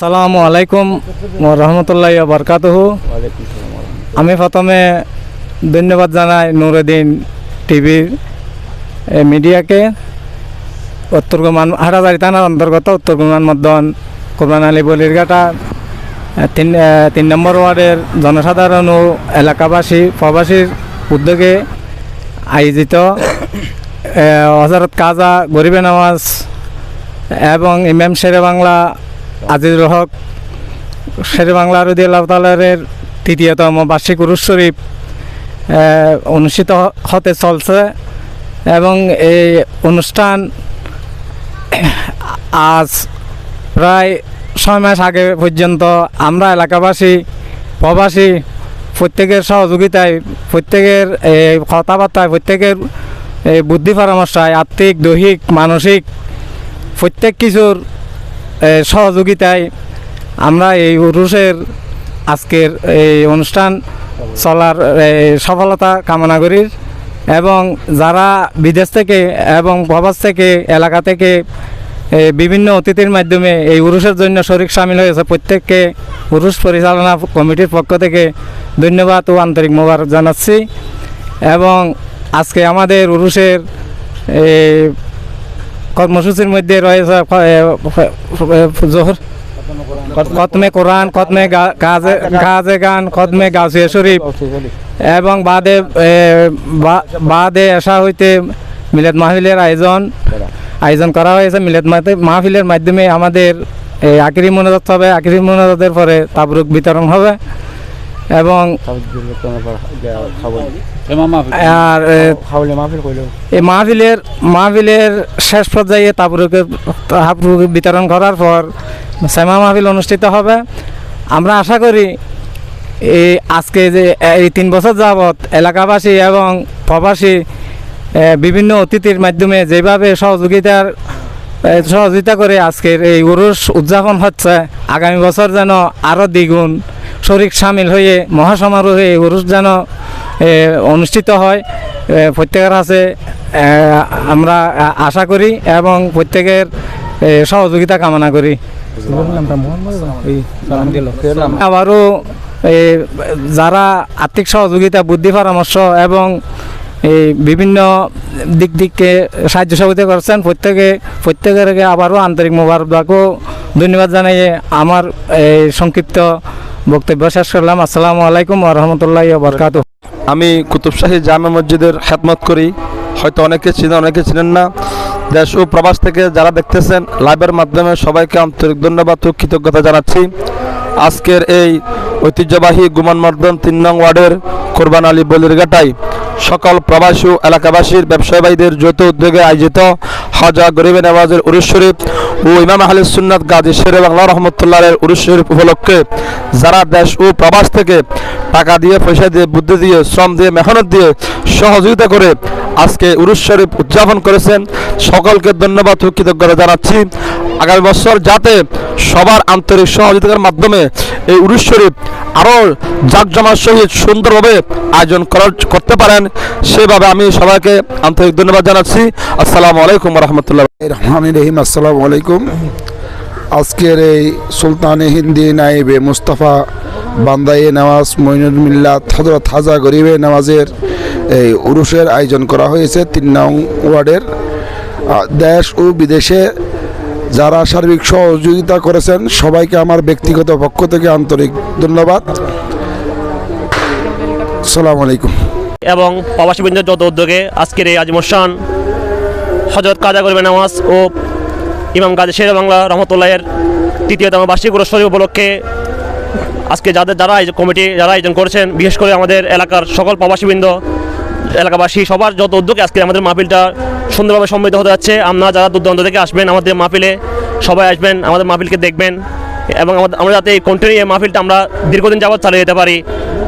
সালামু আলাইকুম রহমতুল্লাহ বরকাতহ। আমি প্রথমে ধন্যবাদ জানাই নুরুদ্দিন টিভির মিডিয়াকে। উত্তর কুমান হাটাবাড়ি থানার অন্তর্গত উত্তর কুমান মদন কুরবান আলী বলিরঘাটা। তিন তিন নম্বর ওয়ার্ডের জনসাধারণ ও এলাকাবাসী, প্রবাসীর উদ্যোগে আয়োজিত হজরত কাজা গরিবে নামাজ এবং ইমাম শেরে বাংলা আজিজুল হক, শেরে বাংলা রদি আল্লাহ তালের তৃতীয়তম বার্ষিক উরুস শরীফ অনুষ্ঠিত হতে চলছে এবং এই অনুষ্ঠান আজ প্রায় ছয় মাস আগে পর্যন্ত আমরা এলাকাবাসী, প্রবাসী প্রত্যেকের সহযোগিতায়, প্রত্যেকের কথাবার্তায়, প্রত্যেকের বুদ্ধি পরামর্শায় আর্থিক দৈহিক, মানসিক প্রত্যেক কিছুর সহযোগিতায় আমরা এই উরুষের আজকের এই অনুষ্ঠান চলার সফলতা কামনা করি এবং যারা বিদেশ থেকে এবং প্রবাস থেকে, এলাকা থেকে বিভিন্ন অতিথির মাধ্যমে এই উরুষের জন্য শরিক সামিল হয়েছে, প্রত্যেককে উরুষ পরিচালনা কমিটির পক্ষ থেকে ধন্যবাদ ও আন্তরিক মোবারক জানাচ্ছি এবং আজকে আমাদের উরুষের কর্মসূচির মধ্যে রয়েছে জোহর। কতমে কোরআন, কতমে গা- গাজে গান, কতমে গাছিয়া শরীফ। এবং বাদে বাদে এসা হইতে মিলাদ মাহফিলের আয়োজন আয়োজন করা হয়েছে। মিলাদ মাহফিল- মাহফিলের মাধ্যমে আমাদের এই আকিরি মোনাজাত হবে। আকিরি মোনাজাতের পরে তাবরুক বিতরণ হবে। এবং আর এই মাহফিলের মাহফিলের শেষ পর্যায়ে তাবরুকের তাবরুক বিতরণ করার পর সেমা মাহফিল অনুষ্ঠিত হবে। আমরা আশা করি এই আজকে যে এই তিন বছর যাবৎ এলাকাবাসী এবং প্রবাসী বিভিন্ন অতিথির মাধ্যমে যেভাবে সহযোগিতার সহযোগিতা করে আজকের এই উরুষ উদযাপন হচ্ছে আগামী বছর যেন আরও দ্বিগুণ শরিক সামিল হয়ে মহাসমারোহে উরুষ যেন অনুষ্ঠিত হয়। প্রত্যেকের কাছে আমরা আশা করি এবং প্রত্যেকের সহযোগিতা কামনা করি। আবারও যারা আর্থিক সহযোগিতা, বুদ্ধি পরামর্শ এবং এই বিভিন্ন দিক দিককে সাহায্য সহযোগিতা করছেন, প্রত্যেকে প্রত্যেকের আবারও আন্তরিক মোবারকবাদও ধন্যবাদ জানিয়ে আমার এই সংক্ষিপ্ত বক্তব্য শেষ করলাম। আসসালামু আলাইকুম রহমতুল্লাহ বরকাত আমি কুতুবশাহী জামে মসজিদের খেদমত করি। হয়তো অনেকে চিনেন অনেকে চিনেন না। দেশ ও প্রবাস থেকে যারা দেখতেছেন, লাইভের মাধ্যমে সবাইকে আন্তরিক ধন্যবাদ ও কৃতজ্ঞতা জানাচ্ছি। আজকের এই ঐতিহ্যবাহী গুমান মর্দন তিন নং ওয়ার্ডের কোরবান আলী বলিরঘাটায় সকল প্রবাসী ও এলাকাবাসীর ব্যবসায়ীদের যৌথ উদ্যোগে আয়োজিত হাজা গরিব নেওয়াজের উরুস শরীফ ও ইমাম আহলে সুন্নাত গাজী শেরে বাংলা রহমতুল্লাহের উরুস শরীফ উপলক্ষে যারা দেশ ও প্রবাস থেকে টাকা দিয়ে, পয়সা দিয়ে, বুদ্ধি দিয়ে, শ্রম দিয়ে, মেহনত দিয়ে সহযোগিতা করে আজকে উরুস শরীফ উদযাপন করেছেন। সকলকে ধন্যবাদ ও কৃতজ্ঞতা জানাচ্ছি। আগামী বছর যাতে সবার আন্তরিক সহযোগিতার মাধ্যমে এই উরুস শরীফ আরও জাকজমার সহিত সুন্দরভাবে আয়োজন করতে পারেন, সেভাবে আমি সবাইকে আন্তরিক ধন্যবাদ জানাচ্ছি। আসসালামু আলাইকুম রহমতুল্লাহ রহমান রহিম, আসসালামু আলাইকুম। আজকের এই সুলতানে হিন্দি নাইবে মুস্তাফা বান্দায়ে নওয়াজ মইনুল মিল্লাত হজরত হাজা গরিবে নামাজের এই উরুষের আয়োজন করা হয়েছে তিন নং ওয়ার্ডের। দেশ ও বিদেশে যারা সার্বিক সহযোগিতা করেছেন, সবাইকে আমার ব্যক্তিগত পক্ষ থেকে আন্তরিক ধন্যবাদ। সালাম আলাইকুম। এবং প্রবাসীবৃন্দের যত উদ্যোগে আজকের এই আজিমসান হজরত কাজা করবে নামাজ ও ইমাম কাজী শের বাংলা রহমতুল্লাহের তৃতীয়তম বার্ষিক পুরস্কার উপলক্ষে আজকে যাদের, যারা কমিটি, যারা আয়োজন করেছেন, বিশেষ করে আমাদের এলাকার সকল প্রবাসীবৃন্দ এলাকাবাসী, সবার যত উদ্যোগে, আজকে আমাদের মাহফিলটা সুন্দরভাবে সম্মিলিত হতে যাচ্ছে। আপনারা যারা দুর্দান্ত থেকে আসবেন, আমাদের মাহফিলে সবাই আসবেন, আমাদের মাহফিলকে দেখবেন এবং আমরা যাতে এই কন্টিনিউ মাহফিলটা আমরা দীর্ঘদিন যাবৎ চালিয়ে যেতে পারি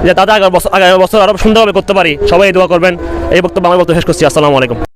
যে তাদের আগামী বছর আগামী বছর আরও সুন্দরভাবে করতে পারি, সবাই দোয়া করবেন। এই বক্তব্য আমার বক্তব্য শেষ করছি। আসসালামু আলাইকুম।